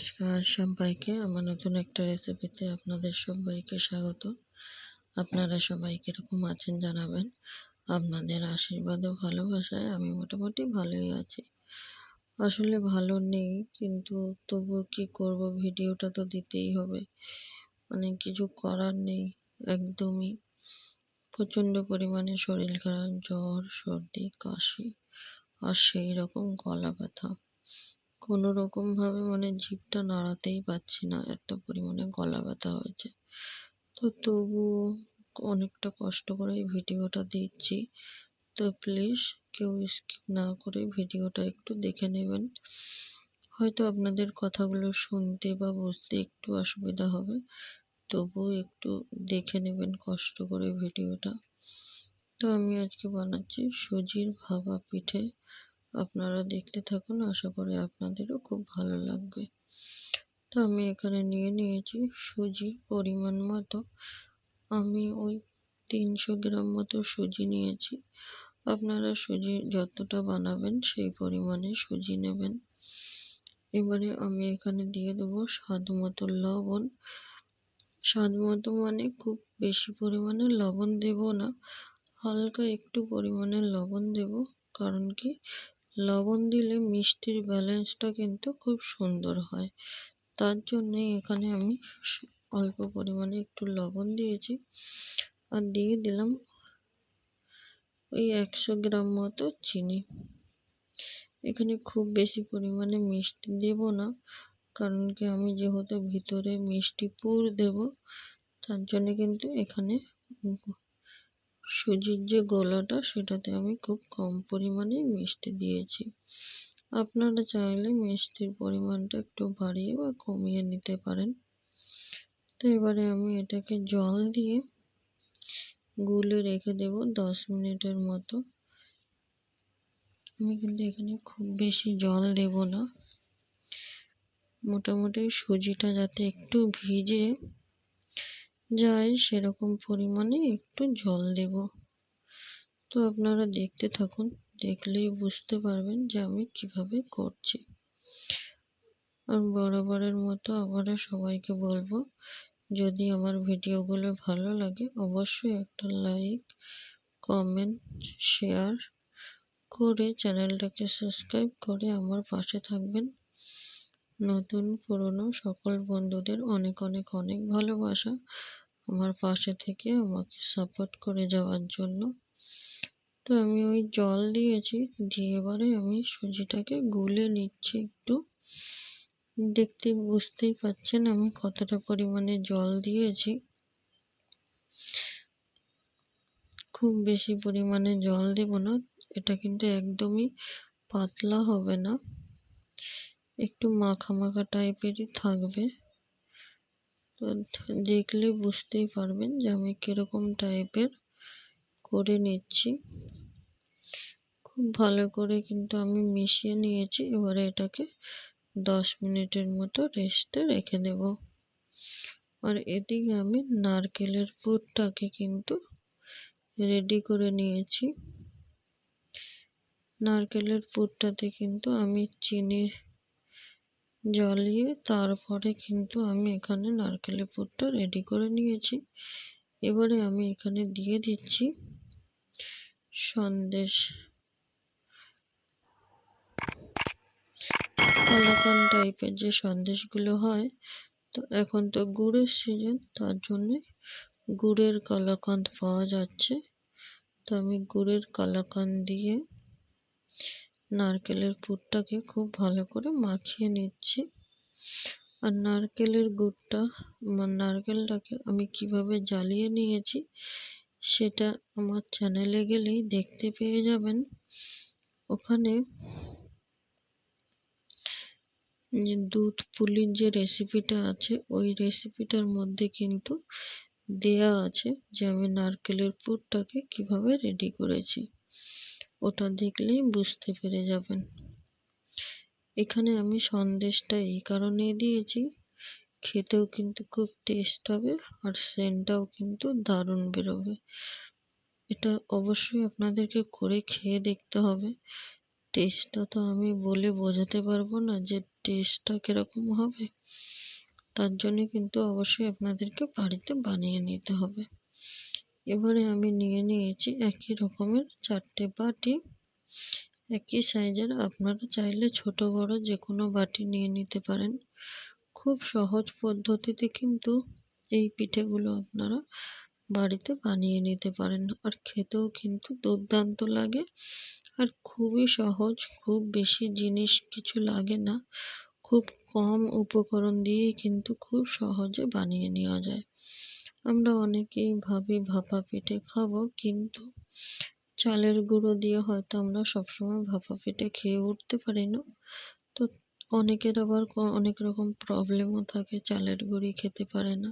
নমস্কার সবাইকে। আমার নতুন একটা রেসিপিতে আপনাদের সবাইকে স্বাগত। আপনারা সবাই কীরকম আছেন জানাবেন। আপনাদের আশীর্বাদ ও ভালোবাসায় আমি মোটামুটি ভালোই আছি। আসলে ভালো নেই, কিন্তু তবু কি করব? ভিডিওটা তো দিতেই হবে। মানে কিছু করার নেই, একদমই। প্রচণ্ড পরিমাণে শরীর খারাপ, জ্বর, সর্দি, কাশি, আর সেই রকম গলা ব্যথা কোনো রকমভাবে মানে জিভটা নাড়াতেই পারছি না, এত পরিমাণে গলা ব্যথা হয়েছে। তো তবুও অনেকটা কষ্ট করে এই ভিডিওটা দিচ্ছি। তো প্লিজ কেউ স্কিপ না করে ভিডিওটা একটু দেখে নেবেন। হয়তো আপনাদের কথাগুলো শুনতে বা বুঝতে একটু অসুবিধা হবে। তবুও একটু দেখে নেবেন কষ্ট করে ভিডিওটা। তো আমি আজকে বানাচ্ছি সুজির ভাপা পিঠে আপনারা দেখতে থাকুন, আশা করি আপনাদেরও খুব ভালো লাগবে। তো আমি এখানে নিয়ে নিয়েছি সুজি পরিমাণ মতো। আমি ওই তিনশো গ্রাম মতো সুজি নিয়েছি। আপনারা সুজি যতটা বানাবেন সেই পরিমাণে সুজি নেবেন। এবারে আমি এখানে দিয়ে দেবো স্বাদ মতো লবণ। স্বাদ মতো মানে খুব বেশি পরিমাণে লবণ দেব না, হালকা একটু পরিমাণে লবণ দেব। কারণ কি লবণ দিলে মিষ্টির ব্যালেন্সটা কিন্তু খুব সুন্দর হয়। তার জন্যে এখানে আমি অল্প পরিমাণে একটু লবণ দিয়েছি। আর দিয়ে দিলাম ওই একশো গ্রাম মতো চিনি। এখানে খুব বেশি পরিমাণে মিষ্টি দেব না, কারণ কি আমি যেহেতু ভিতরে মিষ্টি পুর দেব, তার জন্য কিন্তু এখানে সুজির যে গোলাটা, সেটাতে আমি খুব কম পরিমাণে মিষ্টি দিয়েছি। আপনারা চাইলে মিষ্টির পরিমাণটা একটু বাড়িয়ে বা কমিয়ে নিতে পারেন। তো এবারে আমি এটাকে জল দিয়ে গুলে রেখে দেব দশ মিনিটের মতো। আমি কিন্তু এখানে খুব বেশি জল দেব না। মোটামুটি সুজিটা যাতে একটু ভিজে যায় সেরকম পরিমাণে একটু জল দেব। তো আপনারা দেখতে থাকুন, দেখলেই বুঝতে পারবেন যে আমি কীভাবে করছি। আর বরাবরের মতো আবারও সবাইকে বলব, যদি আমার ভিডিওগুলো ভালো লাগে, অবশ্যই একটা লাইক, কমেন্ট, শেয়ার করে চ্যানেলটাকে সাবস্ক্রাইব করে আমার পাশে থাকবেন। নতুন, পুরনো সকল বন্ধুদের অনেক অনেক অনেক ভালোবাসা আমার পাশে থেকে আমাকে সাপোর্ট করে যাওয়ার জন্য। তো আমি ওই জল দিয়েছি, দিয়ে এবারে আমি সুজিটাকে গুলে নিচ্ছি একটু। দেখতে বুঝতেই পাচ্ছেন আমি কতটা পরিমাণে জল দিয়েছি। খুব বেশি পরিমাণে জল দেব না, এটা কিন্তু একদমই পাতলা হবে না। একটু মাখা মাখা টাইপেরই থাকবে। তো দেখলে বুঝতেই পারবেন যে আমি কীরকম টাইপের করে নিচ্ছি। খুব ভালো করে কিন্তু আমি মিশিয়ে নিয়েছি। এবারে এটাকে দশ মিনিটের মতো রেস্টে রেখে দেব। আর এদিকে আমি নারকেলের পুরটাকে কিন্তু রেডি করে নিয়েছি। নারকেলের পুরটাতে কিন্তু আমি চিনি জ্বালিয়ে তারপরে কিন্তু আমি এখানে নারকেলের পুরটা রেডি করে নিয়েছি। এবারে আমি এখানে দিয়ে দিচ্ছি সন্দেশ। কালাকান টাইপের যে সন্দেশগুলো হয়, তো এখন তো গুড়ের সিজন তার জন্যে গুড়ের কালাকান্দ পাওয়া যাচ্ছে। তো আমি গুড়ের কালাকান্দ দিয়ে নারকেলের পুরটাকে খুব ভালো করে মাখিয়ে নিচ্ছি। আর নারকেলের গুড়টা নারকেলটাকে আমি কীভাবে জ্বালিয়ে নিয়েছি, সেটা আমার চ্যানেলে গেলেই দেখতে পেয়ে যাবেন। ওখানে দুধ পুলির যে রেসিপিটা আছে, ওই রেসিপিটার মধ্যে কিন্তু দেয়া আছে যে আমি নারকেলের পুরটাকে কীভাবে রেডি করেছি। ওটা দেখলেই বুঝতে পেরে যাবেন। এখানে আমি সন্দেশটা এই কারণে দিয়েছি, খেতেও কিন্তু খুব টেস্ট হবে আর সেন্টটাও কিন্তু দারুণ বেরোবে। এটা অবশ্যই আপনাদেরকে করে খেয়ে দেখতে হবে। টেস্টটা তো আমি বলে বোঝাতে পারব না যে টেস্টটা কীরকম হবে। তার জন্য কিন্তু অবশ্যই আপনাদেরকে বাড়িতে বানিয়ে নিতে হবে। এবারে আমি নিয়ে নিয়েছি একই রকমের চারটে বাটি, একই সাইজের। আপনারা চাইলে ছোট, বড় যে কোনো বাটি নিয়ে নিতে পারেন। খুব সহজ পদ্ধতিতে কিন্তু এই পিঠেগুলো আপনারা বাড়িতে বানিয়ে নিতে পারেন। আর খেতেও কিন্তু দুর্দান্ত লাগে। আর খুবই সহজ, খুব বেশি জিনিস কিছু লাগে না। খুব কম উপকরণ দিয়েই কিন্তু খুব সহজে বানিয়ে নেওয়া যায়। আমরা অনেকেই ভাবি ভাপা পিঠে খাব, কিন্তু চালের গুঁড়ো দিয়ে হয়তো আমরা সবসময় ভাপা পিঠে খেয়ে উঠতে পারি না। তো অনেকের আবার অনেক রকম প্রবলেমও থাকে, চালের গুঁড়ি খেতে পারে না।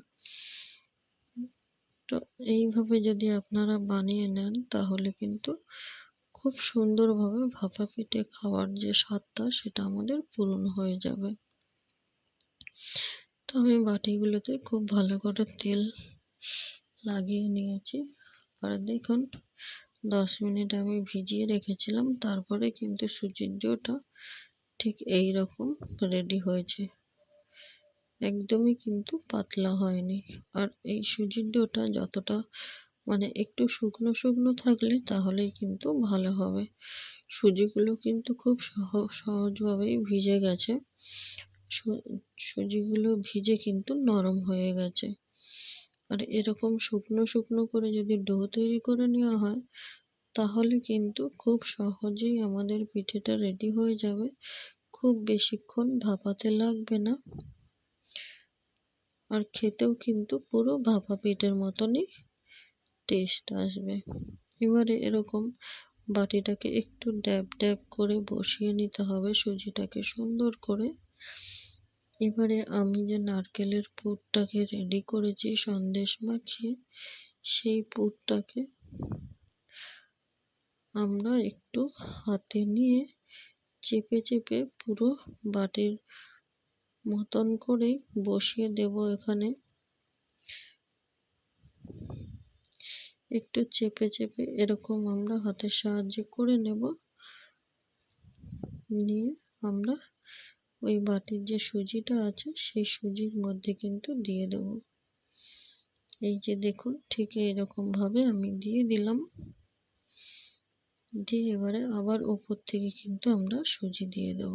তো এইভাবে যদি আপনারা বানিয়ে নেন, তাহলে কিন্তু খুব সুন্দরভাবে ভাপা পিঠে খাওয়ার যে স্বাদটা, সেটা আমাদের পূরণ হয়ে যাবে। তো আমি বাটিগুলোতে খুব ভালো করে তেল লাগিয়ে নিয়েছি। আর দেখুন, দশ মিনিট আমি ভিজিয়ে রেখেছিলাম, তারপরে কিন্তু সুজির ডোটা ঠিক এই রকম রেডি হয়েছে। একদমই কিন্তু পাতলা হয়নি। আর এই সুজির ডোটা যতটা মানে একটু শুকনো শুকনো থাকলে তাহলেই কিন্তু ভালো হবে। সুজিগুলো কিন্তু খুব সহ, সহজভাবেই ভিজে গেছে। সুজিগুলো ভিজে কিন্তু নরম হয়ে গেছে। আর এরকম শুকনো শুকনো করে যদি ডো তৈরি করে নেওয়া হয়, তাহলে কিন্তু খুব সহজেই আমাদের পিঠেটা রেডি হয়ে যাবে। খুব বেশিক্ষণ ভাপাতে লাগবে না। আর খেতেও কিন্তু পুরো ভাপা পিঠের মতনই টেস্ট আসবে। এবারে এরকম বাটিটাকে একটু ড্যাব ড্যাব করে বসিয়ে নিতে হবে, সুজিটাকে সুন্দর করে। এবারে আমি যে নারকেলের পুরটাকে রেডি করেছি, সন্দেশ মাখিয়ে, সেই পুরটাকে আমরা একটু হাতে নিয়ে চেপে চেপে পুরো বাটির মতন করেই বসিয়ে দেব এখানে। একটু চেপে চেপে এরকম আমরা হাতের সাহায্যে করে নেব। নিয়ে আমরা ওই বাটির যে সুজিটা আছে, সেই সুজির মধ্যে কিন্তু দিয়ে দেব। এই যে দেখুন, ঠিক এরকম ভাবে আমি দিয়ে দিলাম। দিয়ে এবারে আবার ওপর থেকে কিন্তু আমরা সুজি দিয়ে দেব।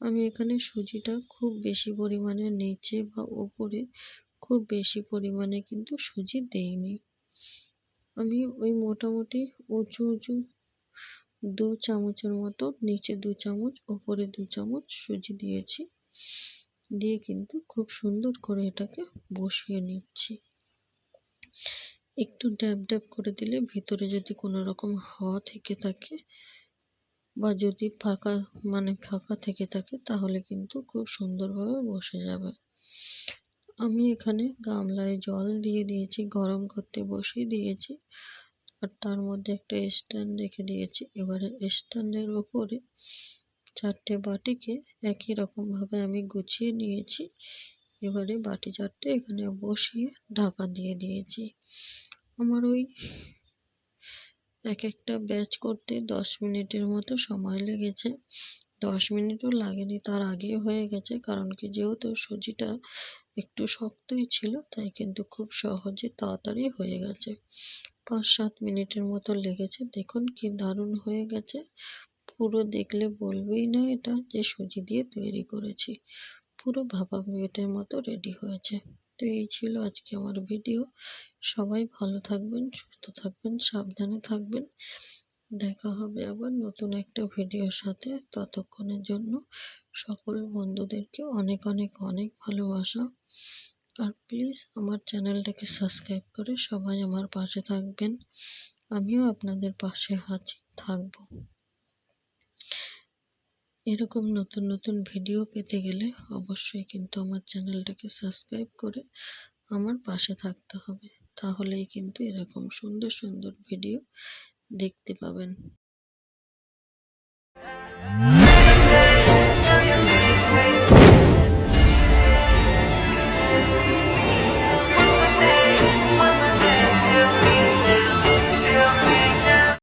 আমি এখানে সুজিটা খুব বেশি পরিমাণে নিচে বা ওপরে খুব বেশি পরিমাণে কিন্তু সুজি দেইনি। আমি ওই মোটামুটি উঁচু উঁচু দু চামচের মতো, নিচে দু চামচ, ওপরে দু চামচ সুজি দিয়েছি। দিয়ে কিন্তু খুব সুন্দর করে এটাকে বসিয়ে নিচ্ছি। একটু ড্যাব ড্যাব করে দিলে ভিতরে যদি কোনো রকম হাওয়া থেকে থাকে বা যদি ফাঁকা মানে ফাঁকা থেকে থাকে তাহলে কিন্তু খুব সুন্দরভাবে বসে যাবে। আমি এখানে গামলায় জল দিয়ে দিয়েছি, গরম করতে বসিয়ে দিয়েছি। আর তার মধ্যে একটা স্ট্যান্ড রেখে দিয়েছি। এবারে স্ট্যান্ডের ওপরে চারটে বাটিকে একই রকমভাবে আমি গুছিয়ে নিয়েছি। এবারে বাটি চারটে এখানে বসিয়ে ঢাকা দিয়ে দিয়েছি। আমার ওই এক একটা ব্যাচ করতে দশ মিনিটের মতো সময় লেগেছে। দশ মিনিটও লাগেনি, তার আগে হয়ে গেছে। কারণ কি, যেহেতু সুজিটা একটু শক্তই ছিল, তাই কিন্তু খুব সহজে তাড়াতাড়ি হয়ে গেছে। পাঁচ সাত মিনিটের মতো লেগেছে। দেখুন কি দারুণ হয়ে গেছে। পুরো দেখলে বলবেই না এটা যে সুজি দিয়ে তৈরি করেছি। পুরো ভাপা পেটের মতো রেডি হয়েছে। তো এই ছিল আজকে আমার ভিডিও। সবাই ভালো থাকবেন, সুস্থ থাকবেন, সাবধানে থাকবেন। দেখা হবে আবার নতুন একটা ভিডিওর সাথে ততক্ষণের জন্য। সকল বন্ধুদেরকে অনেক অনেক অনেক ভালোবাসা। আর প্লিজ আমার চ্যানেলটাকে সাবস্ক্রাইব করে সবাই আমার পাশে থাকবেন। আমিও আপনাদের পাশে হাজির থাকব। এরকম নতুন নতুন ভিডিও পেতে গেলে অবশ্যই কিন্তু আমার চ্যানেলটাকে সাবস্ক্রাইব করে আমার পাশে থাকতে হবে। তাহলেই কিন্তু এরকম সুন্দর সুন্দর ভিডিও দেখতে পাবেন।